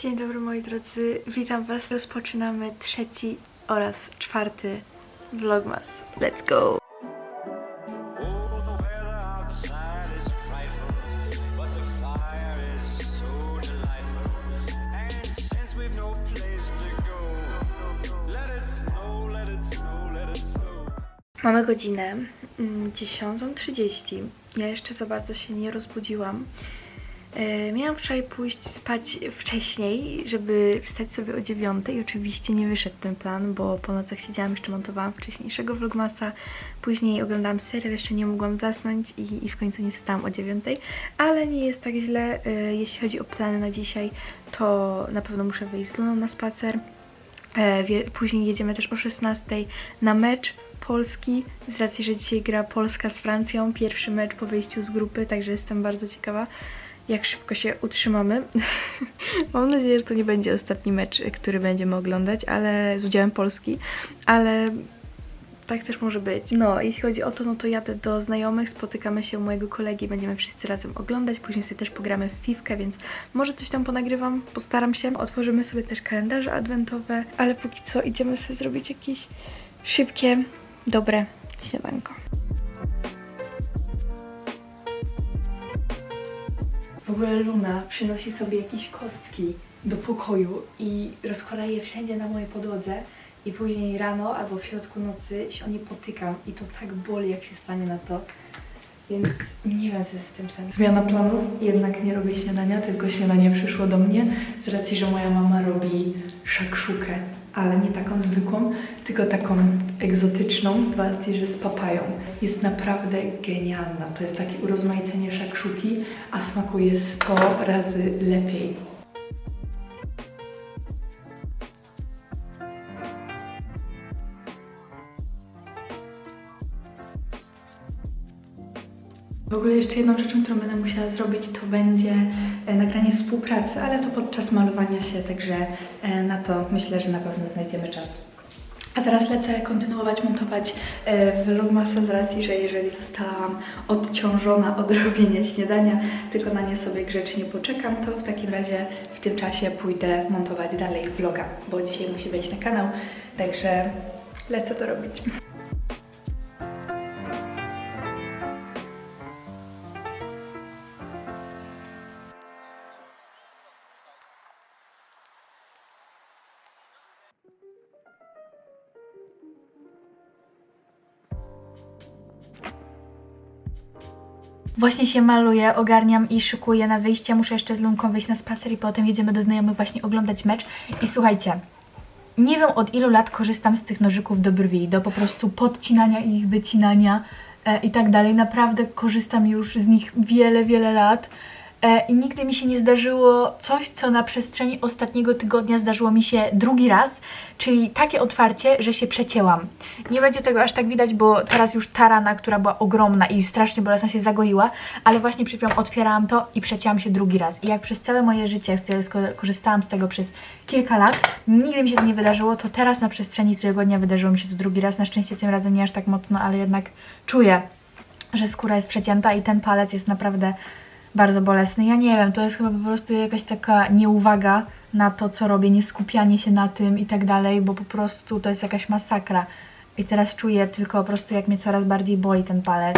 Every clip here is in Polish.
Dzień dobry moi drodzy, witam was. Rozpoczynamy trzeci oraz czwarty vlogmas. Let's go! Mamy godzinę mm, 10.30. Ja jeszcze za bardzo się nie rozbudziłam. E, miałam wczoraj pójść spać wcześniej, żeby wstać sobie o 9. I oczywiście nie wyszedł ten plan, bo po nocach siedziałam, jeszcze montowałam wcześniejszego vlogmasa. Później oglądałam serial, jeszcze nie mogłam zasnąć i, i w końcu nie wstałam o 9. Ale nie jest tak źle. E, jeśli chodzi o plany na dzisiaj, to na pewno muszę wyjść z Luną na spacer. E, Później jedziemy też o 16 na mecz Polski, z racji, że dzisiaj gra Polska z Francją, pierwszy mecz po wyjściu z grupy, także jestem bardzo ciekawa, jak szybko się utrzymamy. Mam nadzieję, że to nie będzie ostatni mecz, który będziemy oglądać, ale z udziałem Polski, ale tak też może być. No, jeśli chodzi o to, no to jadę do znajomych, spotykamy się u mojego kolegi, będziemy wszyscy razem oglądać, później sobie też pogramy w fifkę, więc może coś tam ponagrywam, postaram się. Otworzymy sobie też kalendarze adwentowe, ale póki co idziemy sobie zrobić jakieś szybkie, dobre śniadanko. Ogóle Luna przynosi sobie jakieś kostki do pokoju i rozkłada je wszędzie na mojej podłodze i później rano albo w środku nocy się o nie potykam i to tak boli jak się stanie na to. Więc nie wiem co jest z tym sensem. Zmiana planów, jednak nie robię śniadania, tylko śniadanie przyszło do mnie z racji, że moja mama robi szakszukę, ale nie taką zwykłą, tylko taką egzotyczną, w że z papają. Jest naprawdę genialna. To jest takie urozmaicenie szakszuki, a smakuje 100 razy lepiej. W ogóle jeszcze jedną rzeczą, którą będę musiała zrobić, to będzie e, nagranie współpracy, ale to podczas malowania się, także e, na to myślę, że na pewno znajdziemy czas. A teraz lecę kontynuować montować e, vlogmasa z racji, że jeżeli zostałam odciążona od robienia śniadania, tylko na nie sobie grzecznie poczekam, to w takim razie w tym czasie pójdę montować dalej vloga, bo dzisiaj musi wejść na kanał, także lecę to robić. Właśnie się maluję, ogarniam i szykuję na wyjście. Muszę jeszcze z Lunką wyjść na spacer i potem jedziemy do znajomych właśnie oglądać mecz. I słuchajcie, nie wiem od ilu lat korzystam z tych nożyków do brwi, do po prostu podcinania ich wycinania e, i tak dalej. Naprawdę korzystam już z nich wiele, wiele lat. E, I nigdy mi się nie zdarzyło coś, co na przestrzeni ostatniego tygodnia zdarzyło mi się drugi raz, czyli takie otwarcie, że się przecięłam. Nie będzie tego aż tak widać, bo teraz już ta rana, która była ogromna i strasznie bolesna się zagoiła, ale właśnie przed chwilą otwierałam to i przecięłam się drugi raz. I jak przez całe moje życie, korzystałam z tego przez kilka lat, nigdy mi się to nie wydarzyło, to teraz na przestrzeni tygodnia wydarzyło mi się to drugi raz. Na szczęście tym razem nie aż tak mocno, ale jednak czuję, że skóra jest przecięta i ten palec jest naprawdę bardzo bolesny. Ja nie wiem, to jest chyba po prostu jakaś taka nieuwaga na to, co robię, nie skupianie się na tym i tak dalej, bo po prostu to jest jakaś masakra. I teraz czuję tylko po prostu, jak mnie coraz bardziej boli ten palec.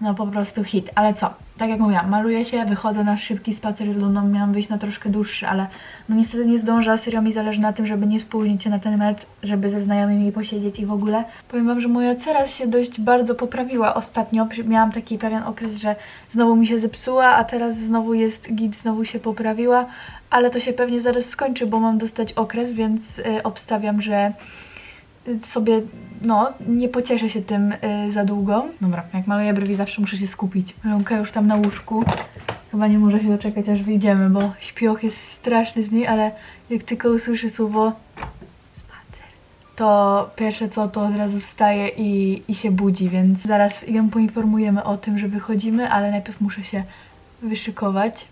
No po prostu hit. Ale co? Tak jak mówiłam, maluję się, wychodzę na szybki spacer z Luną, miałam wyjść na troszkę dłuższy, ale no niestety nie zdążę, serio mi zależy na tym, żeby nie spóźnić się na ten mecz, żeby ze znajomymi posiedzieć i w ogóle. Powiem Wam, że moja cera się dość bardzo poprawiła ostatnio. Miałam taki pewien okres, że znowu mi się zepsuła, a teraz znowu jest git, znowu się poprawiła, ale to się pewnie zaraz skończy, bo mam dostać okres, więc y, obstawiam, że sobie, no, nie pocieszę się tym y, za długo. Dobra, jak maluję brwi, zawsze muszę się skupić. Lunka już tam na łóżku. Chyba nie może się doczekać, aż wyjdziemy, bo śpioch jest straszny z niej, ale jak tylko usłyszy słowo spacer, to pierwsze co, to od razu wstaje i, i się budzi, więc zaraz ją poinformujemy o tym, że wychodzimy, ale najpierw muszę się wyszykować.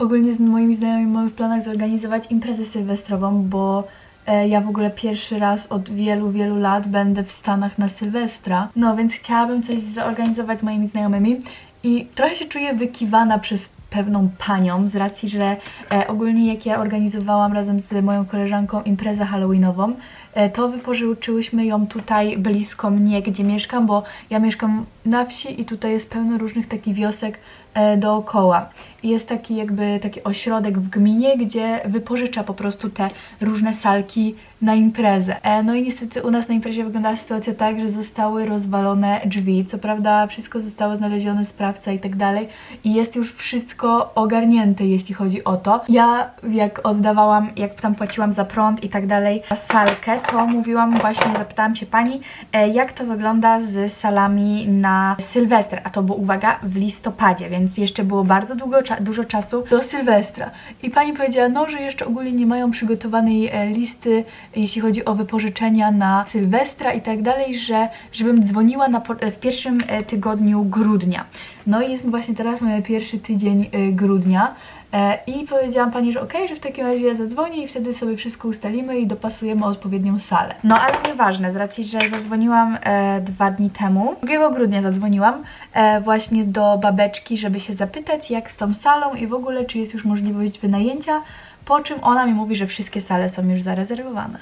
Ogólnie z moimi znajomymi mamy w planach zorganizować imprezę sylwestrową, bo e, ja w ogóle pierwszy raz od wielu, wielu lat będę w Stanach na Sylwestra. No więc chciałabym coś zorganizować z moimi znajomymi i trochę się czuję wykiwana przez pewną panią z racji, że e, ogólnie jak ja organizowałam razem z moją koleżanką imprezę halloweenową, e, to wypożyczyłyśmy ją tutaj blisko mnie, gdzie mieszkam, bo ja mieszkam na wsi i tutaj jest pełno różnych takich wiosek e, dookoła. Jest taki jakby taki ośrodek w gminie, gdzie wypożycza po prostu te różne salki na imprezę. E, no i niestety u nas na imprezie wyglądała sytuacja tak, że zostały rozwalone drzwi. Co prawda wszystko zostało znalezione, sprawca i tak dalej i jest już wszystko ogarnięte, jeśli chodzi o to. Ja jak oddawałam, jak tam płaciłam za prąd i tak dalej, za salkę, to mówiłam właśnie, zapytałam się pani, e, jak to wygląda z salami na Sylwester, a to było, uwaga, w listopadzie, więc jeszcze było bardzo długo, dużo czasu do Sylwestra. I pani powiedziała, no, że jeszcze ogólnie nie mają przygotowanej e, listy, jeśli chodzi o wypożyczenia na Sylwestra i tak dalej, że żebym dzwoniła na, w pierwszym e, tygodniu grudnia. No i jest właśnie teraz mamy pierwszy tydzień e, grudnia. E, I powiedziałam pani, że okej, że w takim razie ja zadzwonię i wtedy sobie wszystko ustalimy i dopasujemy odpowiednią salę. No ale nieważne, z racji, że zadzwoniłam e, dwa dni temu, 2 grudnia zadzwoniłam e, właśnie do babeczki, żeby się zapytać jak z tą salą i w ogóle czy jest już możliwość wynajęcia, po czym ona mi mówi, że wszystkie sale są już zarezerwowane.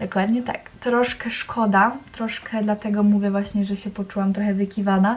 Dokładnie tak. Troszkę szkoda, troszkę dlatego mówię właśnie, że się poczułam trochę wykiwana,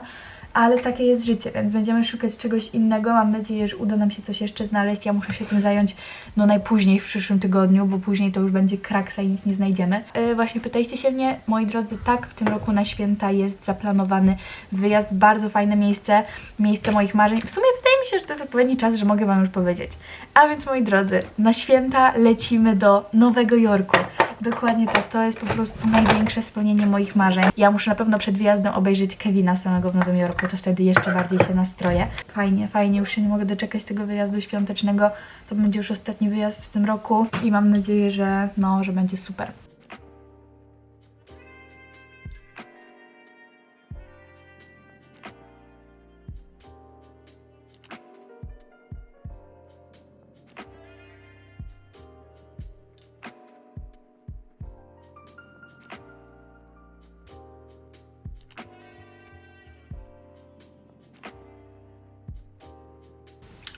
ale takie jest życie, więc będziemy szukać czegoś innego. Mam nadzieję, że uda nam się coś jeszcze znaleźć. Ja muszę się tym zająć no najpóźniej w przyszłym tygodniu, bo później to już będzie kraksa i nic nie znajdziemy. Yy, właśnie pytaliście się mnie, moi drodzy, tak, w tym roku na święta jest zaplanowany wyjazd, bardzo fajne miejsce, miejsce moich marzeń. W sumie wydaje mi się, że to jest odpowiedni czas, że mogę Wam już powiedzieć. A więc, moi drodzy, na święta lecimy do Nowego Jorku. Dokładnie tak, to jest po prostu największe spełnienie moich marzeń. Ja muszę na pewno przed wyjazdem obejrzeć Kevina samego w Nowym Jorku, to wtedy jeszcze bardziej się nastroję. Fajnie, fajnie, już się nie mogę doczekać tego wyjazdu świątecznego. To będzie już ostatni wyjazd w tym roku i mam nadzieję, że no, że będzie super.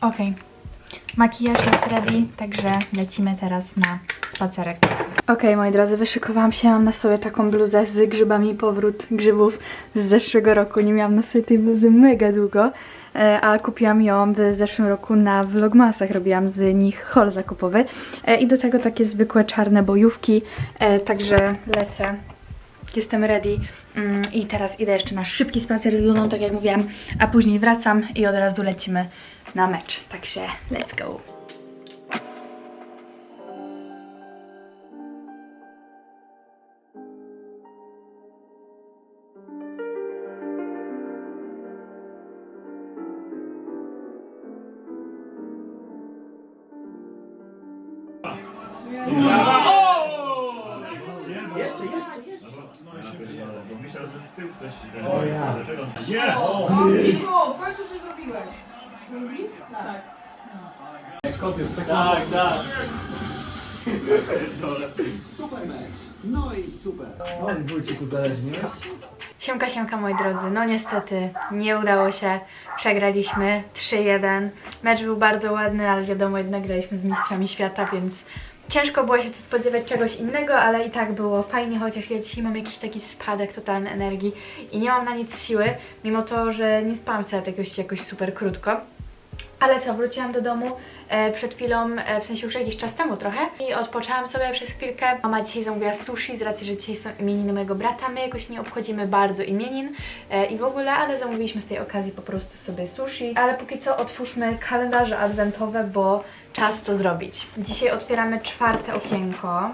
Okej. Makijaż jest ready, także lecimy teraz na spacerek. Okej, moi drodzy, wyszykowałam się. Mam na sobie taką bluzę z grzybami, powrót grzybów z zeszłego roku. Nie miałam na sobie tej bluzy mega długo, e, a kupiłam ją w zeszłym roku na Vlogmasach. Robiłam z nich haul zakupowy. E, I do tego takie zwykłe czarne bojówki, e, także lecę Jestem ready mm, i teraz idę jeszcze na szybki spacer z Luną, tak jak mówiłam, a później wracam i od razu lecimy na mecz. Także let's go. Jeszcze, jeszcze, jeszcze. Bo myślał, że z tyłu ktoś O ja. Nie! O, w końcu coś zrobiłeś. Lubisz? Tak. Kot jest taki. Tak, tak. Super mecz. No i super. O, wójcik uzależniłeś? Siemka, siemka moi drodzy. No niestety nie udało się. Przegraliśmy 3-1. Mecz był bardzo ładny, ale wiadomo, jednak graliśmy z mistrzami świata, więc ciężko było się tu spodziewać czegoś innego, ale i tak było fajnie, chociaż ja dzisiaj mam jakiś taki spadek totalny energii i nie mam na nic siły, mimo to, że nie spałam wcale jakoś, jakoś super krótko. Ale co, wróciłam do domu e, przed chwilą, e, w sensie już jakiś czas temu trochę i odpoczęłam sobie przez chwilkę. Mama dzisiaj zamówiła sushi z racji, że dzisiaj są imieniny mojego brata. My jakoś nie obchodzimy bardzo imienin e, i w ogóle, ale zamówiliśmy z tej okazji po prostu sobie sushi. Ale póki co otwórzmy kalendarze adwentowe, bo czas to zrobić. Dzisiaj otwieramy czwarte okienko.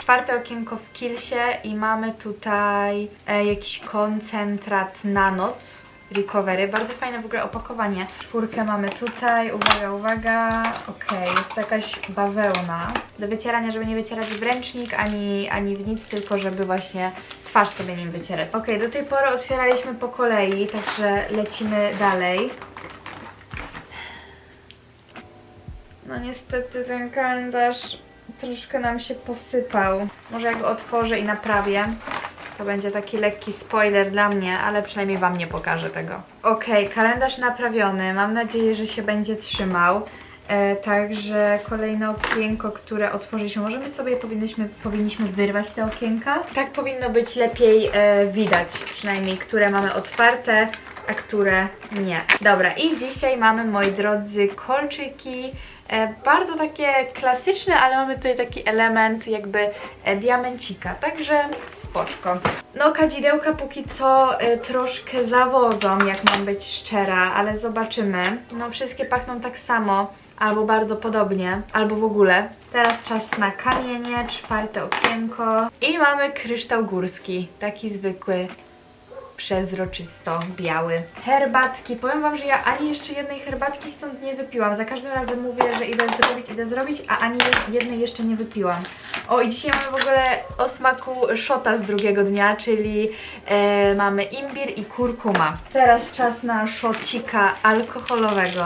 Czwarte okienko w Kilsie i mamy tutaj e, jakiś koncentrat na noc. Recovery. Bardzo fajne w ogóle opakowanie. Czwórkę mamy tutaj. Uwaga, uwaga. Okej, jest to jakaś bawełna. Do wycierania, żeby nie wycierać w ręcznik ani, ani w nic, tylko żeby właśnie twarz sobie nim wycierać. Okej, do tej pory otwieraliśmy po kolei, także lecimy dalej. No niestety ten kalendarz troszkę nam się posypał. Może ja go otworzę i naprawię. To będzie taki lekki spoiler dla mnie, ale przynajmniej Wam nie pokażę tego. Okej, kalendarz naprawiony. Mam nadzieję, że się będzie trzymał. E, także kolejne okienko, które otworzyliśmy. Możemy sobie powinniśmy, powinniśmy wyrwać te okienka. Tak powinno być lepiej e, widać, przynajmniej które mamy otwarte, a które nie. Dobra, i dzisiaj mamy, moi drodzy, kolczyki. E, bardzo takie klasyczne, ale mamy tutaj taki element jakby e, diamencika, także spoczko. No kadzidełka póki co e, troszkę zawodzą, jak mam być szczera, ale zobaczymy. No wszystkie pachną tak samo, albo bardzo podobnie, albo w ogóle. Teraz czas na kamienie, czwarte okienko i mamy kryształ górski, taki zwykły przezroczysto biały. Herbatki. Powiem Wam, że ja ani jeszcze jednej herbatki stąd nie wypiłam. Za każdym razem mówię, że idę zrobić, idę zrobić, a ani jednej jeszcze nie wypiłam. O i dzisiaj mamy w ogóle o smaku szota z drugiego dnia, czyli e, mamy imbir i kurkuma. Teraz czas na szocika alkoholowego.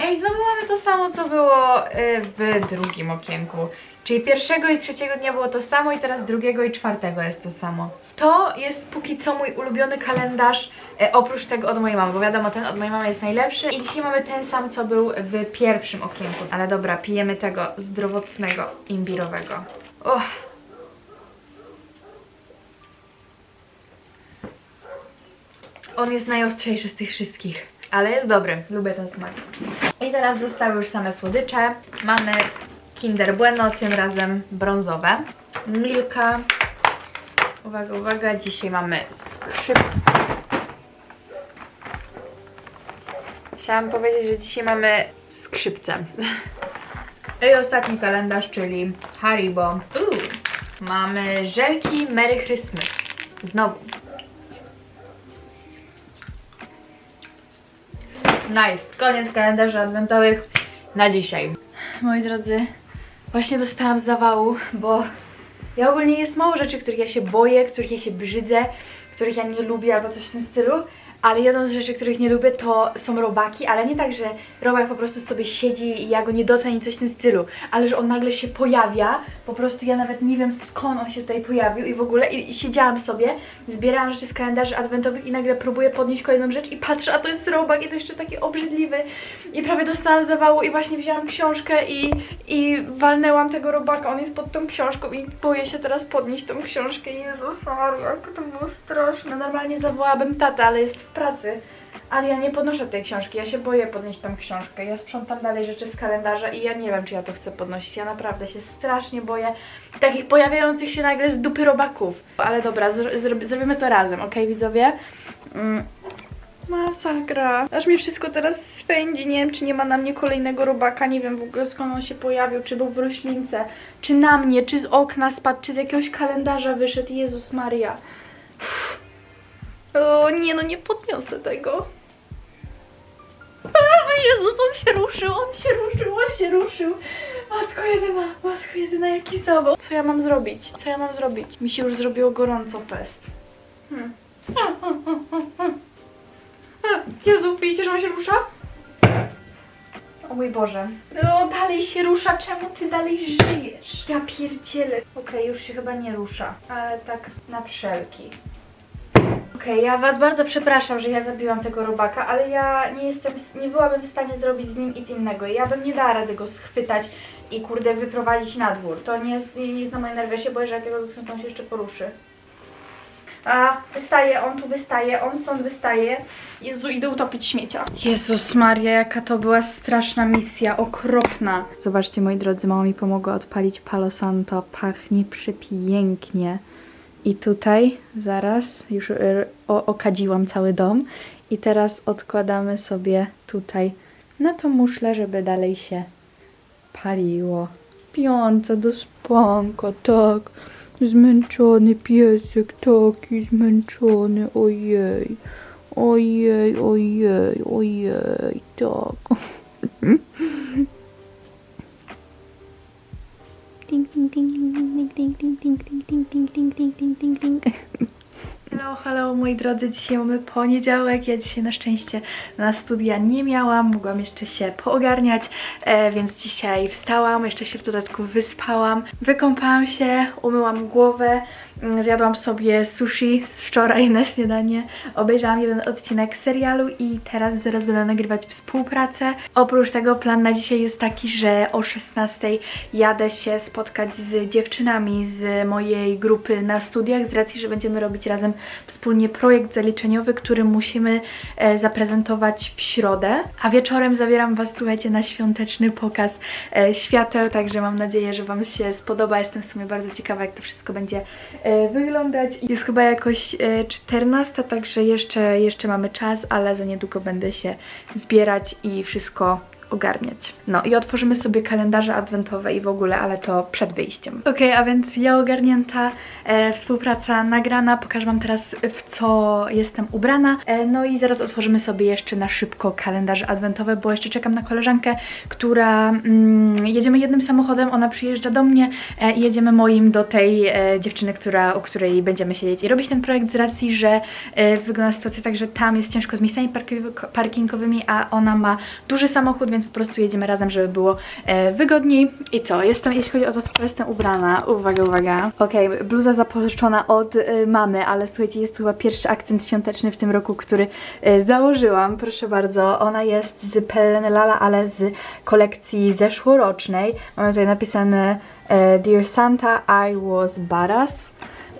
Ej, znowu mamy to samo, co było e, w drugim okienku. Czyli pierwszego i trzeciego dnia było to samo i teraz drugiego i czwartego jest to samo. To jest póki co mój ulubiony kalendarz, e, oprócz tego od mojej mamy, bo wiadomo, ten od mojej mamy jest najlepszy. I dzisiaj mamy ten sam, co był w pierwszym okienku. Ale dobra, pijemy tego zdrowotnego, imbirowego. Och. On jest najostrzejszy z tych wszystkich, ale jest dobry. Lubię ten smak. I teraz zostały już same słodycze. Mamy Kinder Bueno, tym razem brązowe. Milka. Uwaga, uwaga, dzisiaj mamy skrzyp. Chciałam powiedzieć, że dzisiaj mamy skrzypce. I ostatni kalendarz, czyli Haribo. Uuu, mamy żelki Merry Christmas. Znowu. Nice. Koniec kalendarzy adwentowych na dzisiaj. Moi drodzy, właśnie dostałam zawału, bo ja ogólnie jest mało rzeczy, których ja się boję, których ja się brzydzę, których ja nie lubię albo coś w tym stylu. Ale jedną z rzeczy, których nie lubię, to są robaki, ale nie tak, że robak po prostu sobie siedzi i ja go nie docenię coś w tym stylu, ale że on nagle się pojawia, po prostu ja nawet nie wiem skąd on się tutaj pojawił i w ogóle i, i siedziałam sobie, zbierałam rzeczy z kalendarzy adwentowych i nagle próbuję podnieść kolejną rzecz i patrzę, a to jest robak i to jeszcze taki obrzydliwy i prawie dostałam zawału i właśnie wzięłam książkę i, i walnęłam tego robaka, on jest pod tą książką i boję się teraz podnieść tą książkę, Jezus Maria, to było straszne, normalnie zawołałabym tatę, ale jest pracy. Ale ja nie podnoszę tej książki, ja się boję podnieść tą książkę. Ja sprzątam dalej rzeczy z kalendarza i ja nie wiem, czy ja to chcę podnosić. Ja naprawdę się strasznie boję takich pojawiających się nagle z dupy robaków. Ale dobra, zro zro zrobimy to razem, ok, widzowie? Mm. Masakra. Aż mi wszystko teraz spędzi. Nie wiem, czy nie ma na mnie kolejnego robaka. Nie wiem w ogóle skąd on się pojawił. Czy był w roślince, czy na mnie, czy z okna spadł, czy z jakiegoś kalendarza wyszedł. Jezus Maria. O nie, no nie podniosę tego. Jezus, on się ruszył, on się ruszył, on się ruszył. Matko jedyna, matko jedyna, jaki zawał. Co ja mam zrobić? Co ja mam zrobić? Mi się już zrobiło gorąco fest. Hmm. A, Jezu, widzicie, że on się rusza? O mój Boże. No, dalej się rusza, czemu ty dalej żyjesz? Ja pierdzielę. Okej, już się chyba nie rusza, ale tak na wszelki. Okej, ja was bardzo przepraszam, że ja zabiłam tego robaka, ale ja nie jestem, nie byłabym w stanie zrobić z nim nic innego. Ja bym nie dała rady go schwytać i kurde wyprowadzić na dwór. To nie jest, nie, nie jest na moje nerwy, ja się boję, że jak ja go dotknę, to on się jeszcze poruszy. A, wystaje, on tu wystaje, on stąd wystaje. Jezu, idę utopić śmiecia. Jezus Maria, jaka to była straszna misja, okropna. Zobaczcie, moi drodzy, mama mi pomogła odpalić Palo Santo. Pachnie przepięknie. I tutaj zaraz już o, okadziłam cały dom. I teraz odkładamy sobie tutaj na tą muszlę, żeby dalej się paliło. Piące do spanka, tak. Zmęczony piesek, taki zmęczony, ojej. Ojej, ojej, ojej, tak. Ding, ding, ding, ding. Hello, hello moi drodzy, dzisiaj mamy poniedziałek, ja dzisiaj na szczęście na studia nie miałam, mogłam jeszcze się poogarniać, e, więc dzisiaj wstałam, jeszcze się w dodatku wyspałam, wykąpałam się, umyłam głowę, Zjadłam sobie sushi z wczoraj na śniadanie. Obejrzałam jeden odcinek serialu i teraz zaraz będę nagrywać współpracę. Oprócz tego plan na dzisiaj jest taki, że o 16 jadę się spotkać z dziewczynami z mojej grupy na studiach z racji, że będziemy robić razem wspólnie projekt zaliczeniowy, który musimy e, zaprezentować w środę. A wieczorem zabieram Was, słuchajcie, na świąteczny pokaz e, świateł, także mam nadzieję, że Wam się spodoba. Jestem w sumie bardzo ciekawa, jak to wszystko będzie e, wyglądać. Jest chyba jakoś e, 14, także jeszcze, jeszcze mamy czas, ale za niedługo będę się zbierać i wszystko ogarniać. No i otworzymy sobie kalendarze adwentowe i w ogóle, ale to przed wyjściem. Okej, a więc ja ogarnięta, e, współpraca nagrana, pokażę Wam teraz w co jestem ubrana. E, no i zaraz otworzymy sobie jeszcze na szybko kalendarze adwentowe, bo jeszcze czekam na koleżankę, która mm, jedziemy jednym samochodem, ona przyjeżdża do mnie e, i jedziemy moim do tej e, dziewczyny, która, o której będziemy siedzieć i robić ten projekt z racji, że e, wygląda sytuacja tak, że tam jest ciężko z miejscami parki- parkingowymi, a ona ma duży samochód, więc po prostu jedziemy razem, żeby było e, wygodniej. I co? Jestem, jeśli chodzi o to, w co jestem ubrana, uwaga, uwaga. Okej, bluza zapożyczona od e, mamy, ale słuchajcie, jest to chyba pierwszy akcent świąteczny w tym roku, który e, założyłam. Proszę bardzo, ona jest z Pellen Lala, ale z kolekcji zeszłorocznej. Mamy tutaj napisane e, Dear Santa, I was badass.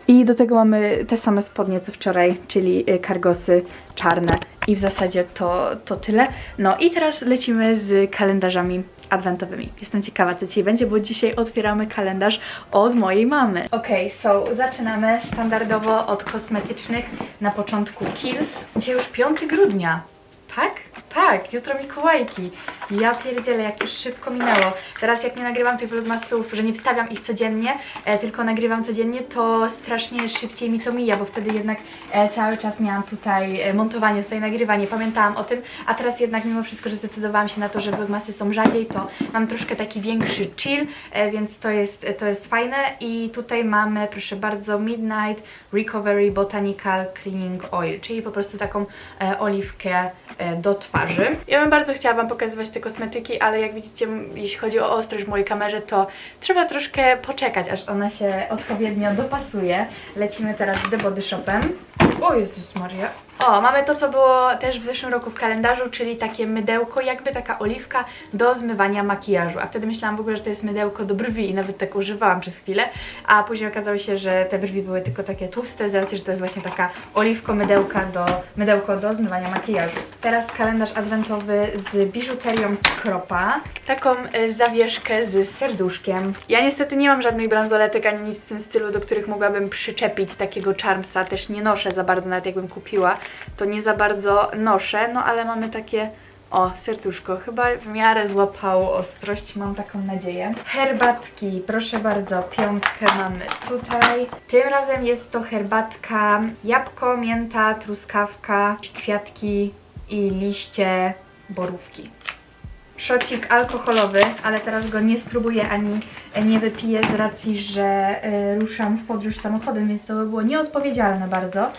I do tego mamy te same spodnie co wczoraj, czyli y, kargosy czarne. I w zasadzie to, to tyle. No i teraz lecimy z kalendarzami adwentowymi. Jestem ciekawa, co dzisiaj będzie, bo dzisiaj otwieramy kalendarz od mojej mamy. Okej, so zaczynamy standardowo od kosmetycznych. Na początku Kills. Dzisiaj już 5 grudnia. Tak? Tak, jutro Mikołajki. Ja pierdzielę, jak to szybko minęło. Teraz jak nie nagrywam tych vlogmasów, że nie wstawiam ich codziennie, e, tylko nagrywam codziennie, to strasznie szybciej mi to mija, bo wtedy jednak e, cały czas miałam tutaj e, montowanie, tutaj nagrywanie, pamiętałam o tym, a teraz jednak mimo wszystko, że zdecydowałam się na to, że vlogmasy są rzadziej, to mam troszkę taki większy chill, e, więc to jest, to jest fajne i tutaj mamy, proszę bardzo, Midnight Recovery Botanical Cleaning Oil, czyli po prostu taką e, oliwkę e, do twarzy. Ja bym bardzo chciała Wam pokazywać te kosmetyki, ale jak widzicie, jeśli chodzi o ostrość w mojej kamerze, to trzeba troszkę poczekać, aż ona się odpowiednio dopasuje. Lecimy teraz z The Body Shopem. O Jezus Maria. O, mamy to, co było też w zeszłym roku w kalendarzu, czyli takie mydełko, jakby taka oliwka do zmywania makijażu. A wtedy myślałam w ogóle, że to jest mydełko do brwi i nawet tak używałam przez chwilę, a później okazało się, że te brwi były tylko takie tłuste, z racji, że to jest właśnie taka oliwko mydełka do, mydełko do zmywania makijażu. Teraz kalendarz adwentowy z biżuterią z Kropa, taką y, zawieszkę z serduszkiem. Ja niestety nie mam żadnych bransoletek ani nic w tym stylu, do których mogłabym przyczepić takiego charmsa, też nie noszę za bardzo, nawet jakbym kupiła, to nie za bardzo noszę, no ale mamy takie o, serduszko. Chyba w miarę złapało ostrość, mam taką nadzieję. Herbatki, proszę bardzo, piątkę mamy tutaj. Tym razem jest to herbatka jabłko, mięta, truskawka, kwiatki i liście borówki. Szocik alkoholowy, ale teraz go nie spróbuję ani nie wypiję z racji, że y, ruszam w podróż samochodem, więc to by było nieodpowiedzialne bardzo.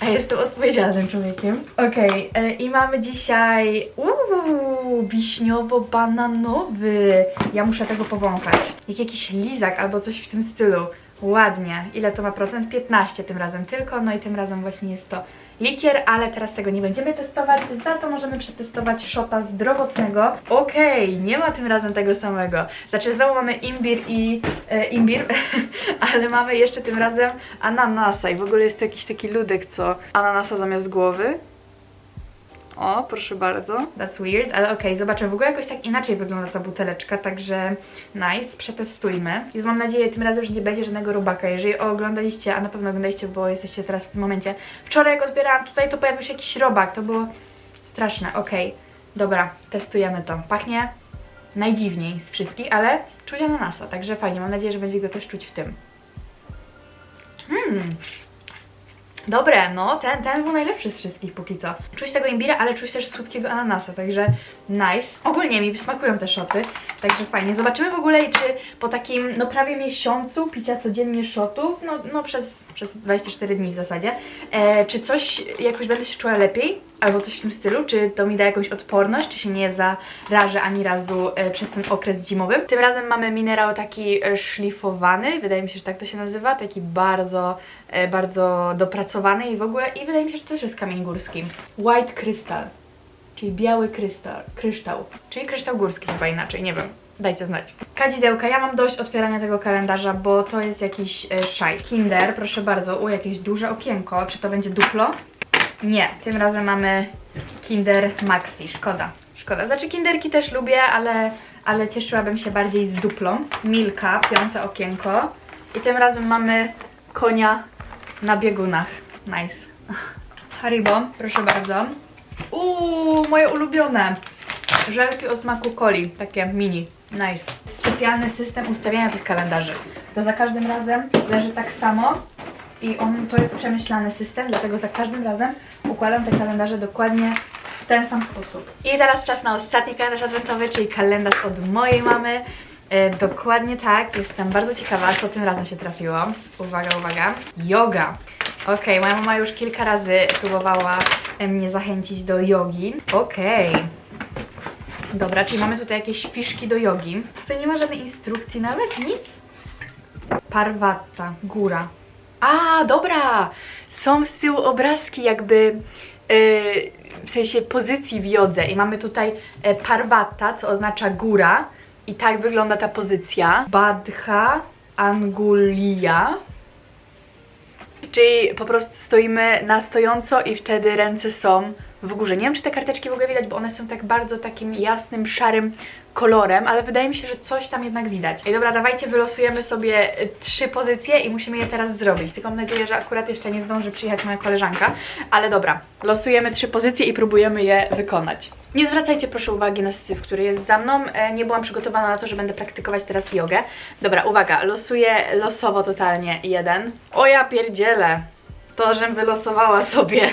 A jestem odpowiedzialnym człowiekiem. Okej, e, i mamy dzisiaj uuu, wiśniowo-bananowy. Ja muszę tego powąchać. Jak jakiś lizak albo coś w tym stylu. Ładnie. Ile to ma procent? 15 tym razem tylko. No i tym razem właśnie jest to likier, ale teraz tego nie będziemy testować. Za to możemy przetestować szota zdrowotnego. Okej, nie ma tym razem tego samego. Znaczy znowu mamy imbir i e, imbir, ale mamy jeszcze tym razem ananasa i w ogóle jest to jakiś taki ludek, co ananasa zamiast głowy. O, proszę bardzo. That's weird, ale okej, zobaczę. W ogóle jakoś tak inaczej wygląda ta buteleczka, także nice, przetestujmy. Więc mam nadzieję tym razem, że nie będzie żadnego robaka. Jeżeli oglądaliście, a na pewno oglądaliście, bo jesteście teraz w tym momencie. Wczoraj jak otwierałam tutaj, to pojawił się jakiś robak. To było straszne. Okej, dobra, testujemy to. Pachnie najdziwniej z wszystkich, ale czuć ananasa, także fajnie. Mam nadzieję, że będzie go też czuć w tym. Mmm. Dobre, no, ten, ten był najlepszy z wszystkich póki co. Czuć tego imbira, ale czuć też słodkiego ananasa, także nice. Ogólnie mi smakują te szoty, także fajnie. Zobaczymy w ogóle, czy po takim, no prawie miesiącu picia codziennie szotów, no, no przez, przez 24 dni w zasadzie, e, czy coś jakoś będę się czuła lepiej. albo coś w tym stylu, czy to mi da jakąś odporność, czy się nie zarażę ani razu e, przez ten okres zimowy. Tym razem mamy minerał taki e, szlifowany, wydaje mi się, że tak to się nazywa, taki bardzo, e, bardzo dopracowany i w ogóle, i wydaje mi się, że też jest kamień górski. White Crystal, czyli biały krystal, kryształ, czyli kryształ górski chyba inaczej, nie wiem. Dajcie znać. Kadzidełka, ja mam dość otwierania tego kalendarza, bo to jest jakiś e, szajs. Kinder, proszę bardzo, u jakieś duże okienko. Czy to będzie duplo? Nie, tym razem mamy Kinder Maxi. Szkoda, szkoda. Znaczy Kinderki też lubię, ale, ale cieszyłabym się bardziej z duplą. Milka, piąte okienko. I tym razem mamy konia na biegunach. Nice. Haribo, proszę bardzo. Uuu, moje ulubione. Żelki o smaku coli, takie mini. Nice. Specjalny system ustawiania tych kalendarzy. To za każdym razem leży tak samo i on to jest przemyślany system, dlatego za każdym razem układam te kalendarze dokładnie w ten sam sposób. I teraz czas na ostatni kalendarz adwentowy, czyli kalendarz od mojej mamy. E, dokładnie tak, jestem bardzo ciekawa, co tym razem się trafiło. Uwaga, uwaga. Yoga. Okej, moja mama już kilka razy próbowała e, mnie zachęcić do jogi. Okej. Dobra, czyli mamy tutaj jakieś fiszki do jogi. Tutaj nie ma żadnej instrukcji, nawet nic. Parvata, góra. A, dobra! Są z tyłu obrazki jakby yy, w sensie pozycji w jodze i mamy tutaj e, Parvata, co oznacza góra i tak wygląda ta pozycja. Badha Angulia. Czyli po prostu stoimy na stojąco i wtedy ręce są w górze. Nie wiem, czy te karteczki w ogóle widać, bo one są tak bardzo takim jasnym, szarym kolorem, ale wydaje mi się, że coś tam jednak widać. Ej, dobra, dawajcie, wylosujemy sobie y, trzy pozycje i musimy je teraz zrobić. Tylko mam nadzieję, że akurat jeszcze nie zdąży przyjechać moja koleżanka. Ale dobra, losujemy trzy pozycje i próbujemy je wykonać. Nie zwracajcie proszę uwagi na syf, który jest za mną. E, Nie byłam przygotowana na to, że będę praktykować teraz jogę. Dobra, uwaga, losuję losowo totalnie jeden. O ja pierdzielę! To, żem wylosowała sobie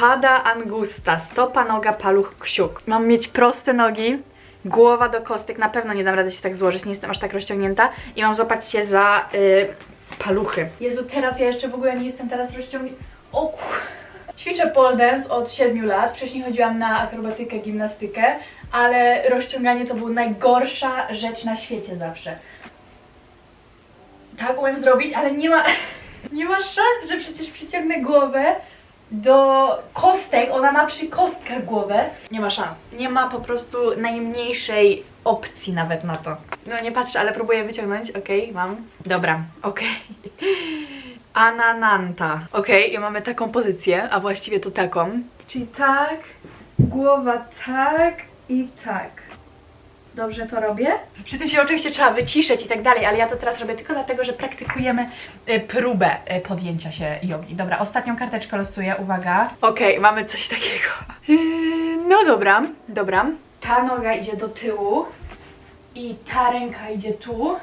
Pada angusta, stopa, noga, paluch, ksiuk. Mam mieć proste nogi, głowa do kostek, na pewno nie dam rady się tak złożyć, nie jestem aż tak rozciągnięta i mam złapać się za y, paluchy. Jezu, teraz ja jeszcze w ogóle nie jestem teraz rozciągnięta. O. Ćwiczę pole dance od 7 lat, wcześniej chodziłam na akrobatykę, gimnastykę, ale rozciąganie to była najgorsza rzecz na świecie zawsze. Tak umiem zrobić, ale nie ma, nie ma szans, że przecież przyciągnę głowę do kostek, ona ma przy kostkach głowę. Nie ma szans. Nie ma po prostu najmniejszej opcji nawet na to. No nie patrzę, ale próbuję wyciągnąć. Okej, mam. Dobra, okej. Anananta. Okej, i mamy taką pozycję, a właściwie to taką. Czyli tak, głowa tak i tak. Dobrze to robię? Przy tym się oczywiście trzeba wyciszyć i tak dalej, ale ja to teraz robię tylko dlatego, że praktykujemy y, próbę y, podjęcia się jogi. Dobra, ostatnią karteczkę losuję, uwaga. Okej, mamy coś takiego. Yy, no dobra, dobra. Ta noga idzie do tyłu i ta ręka idzie tu,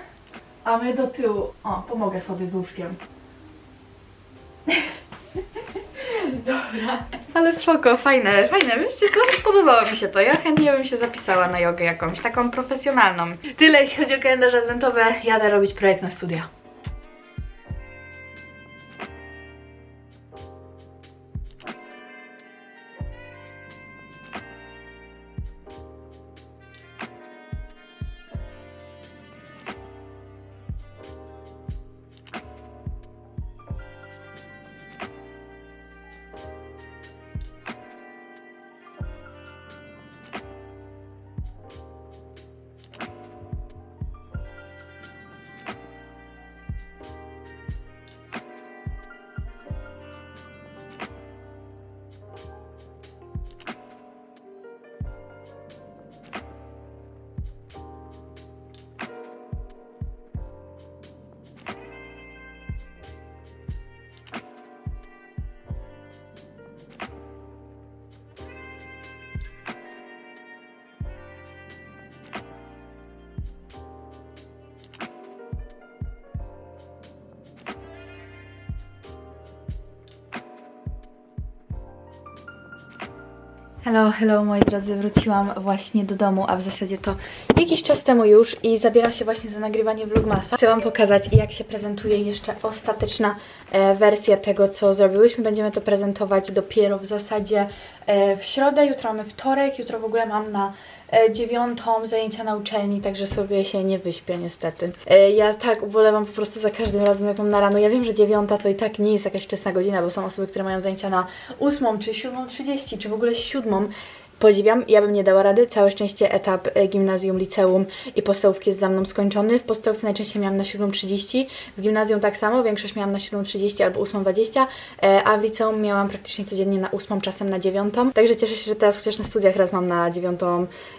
a my do tyłu. O, pomogę sobie z łóżkiem. Dobra. Ale spoko, fajne, fajne. Wiecie co, spodobało mi się to. Ja chętnie bym się zapisała na jogę jakąś, taką profesjonalną. Tyle jeśli chodzi o kalendarze adwentowe. Jadę robić projekt na studia. Hello, hello moi drodzy, wróciłam właśnie do domu, a w zasadzie to jakiś czas temu już i zabieram się właśnie za nagrywanie vlogmasa. Chcę Wam pokazać jak się prezentuje jeszcze ostateczna e, wersja tego co zrobiłyśmy. Będziemy to prezentować dopiero w zasadzie w środę, jutro mamy wtorek, jutro w ogóle mam na e, dziewiątą zajęcia na uczelni, także sobie się nie wyśpię niestety. E, ja tak ubolewam po prostu za każdym razem jak mam na rano. Ja wiem, że dziewiąta to i tak nie jest jakaś wczesna godzina, bo są osoby, które mają zajęcia na ósmą, czy siódmą trzydzieści, czy w ogóle siódmą. Podziwiam, ja bym nie dała rady. Całe szczęście etap e, gimnazjum, liceum i podstawówki jest za mną skończony. W podstawce najczęściej miałam na 7.30, w gimnazjum tak samo, większość miałam na 7.30 albo 8.20, e, a w liceum miałam praktycznie codziennie na 8, czasem na 9. Także cieszę się, że teraz chociaż na studiach raz mam na 9,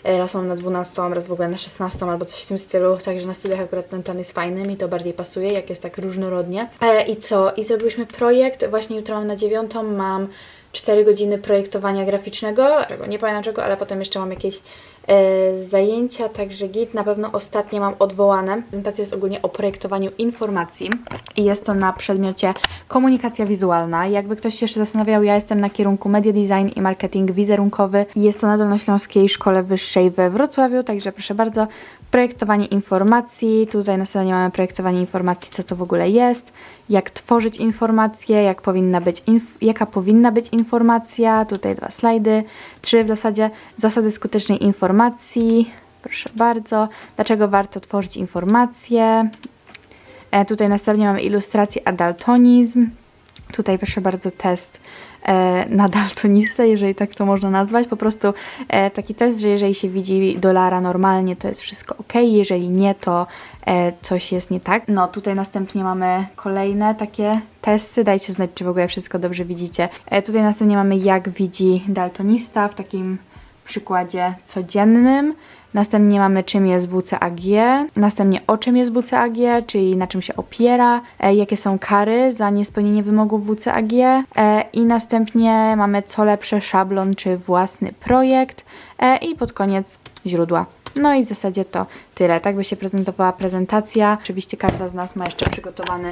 e, raz mam na 12, raz w ogóle na 16 albo coś w tym stylu. Także na studiach akurat ten plan jest fajny, mi to bardziej pasuje, jak jest tak różnorodnie. I co? I zrobiłyśmy projekt, właśnie jutro mam na 9, mam 4 godziny projektowania graficznego, nie pamiętam czego, ale potem jeszcze mam jakieś e, zajęcia, także git. Na pewno ostatnie mam odwołane. Prezentacja jest ogólnie o projektowaniu informacji i jest to na przedmiocie komunikacja wizualna. Jakby ktoś się jeszcze zastanawiał, ja jestem na kierunku media design i marketing wizerunkowy jest to na Dolnośląskiej Szkole Wyższej we Wrocławiu, także proszę bardzo, projektowanie informacji. Tutaj na stronie mamy projektowanie informacji, co to w ogóle jest, jak tworzyć informacje, jak powinna być jaka powinna być informacja. Tutaj dwa slajdy, trzy w zasadzie. Zasady skutecznej informacji. Proszę bardzo. Dlaczego warto tworzyć informacje? E, tutaj następnie mamy ilustrację a daltonizm. Tutaj proszę bardzo test na daltonistę, jeżeli tak to można nazwać. Po prostu e, taki test, że jeżeli się widzi dolara normalnie, to jest wszystko ok, jeżeli nie, to e, coś jest nie tak. No tutaj następnie mamy kolejne takie testy. Dajcie znać, czy w ogóle wszystko dobrze widzicie. E, tutaj następnie mamy jak widzi daltonista w takim przykładzie codziennym. Następnie mamy czym jest WCAG, następnie o czym jest WCAG, czyli na czym się opiera, e, jakie są kary za niespełnienie wymogów WCAG e, i następnie mamy co lepsze szablon czy własny projekt e, i pod koniec źródła. No i w zasadzie to tyle. Tak by się prezentowała prezentacja. Oczywiście każda z nas ma jeszcze przygotowany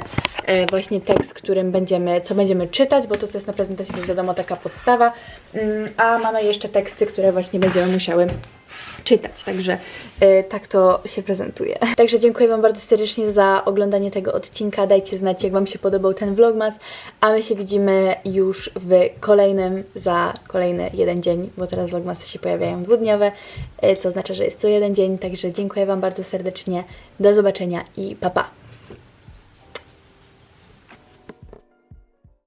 właśnie tekst, którym będziemy, co będziemy czytać, bo to, co jest na prezentacji, to jest wiadomo taka podstawa. Mm, A mamy jeszcze teksty, które właśnie będziemy musiały czytać. Także e, tak to się prezentuje. Także dziękuję Wam bardzo serdecznie za oglądanie tego odcinka. Dajcie znać, jak Wam się podobał ten vlogmas, a my się widzimy już w kolejnym za kolejny jeden dzień, bo teraz vlogmasy się pojawiają dwudniowe, e, co oznacza, że jest co jeden dzień. Także dziękuję Wam bardzo serdecznie. Do zobaczenia i pa pa!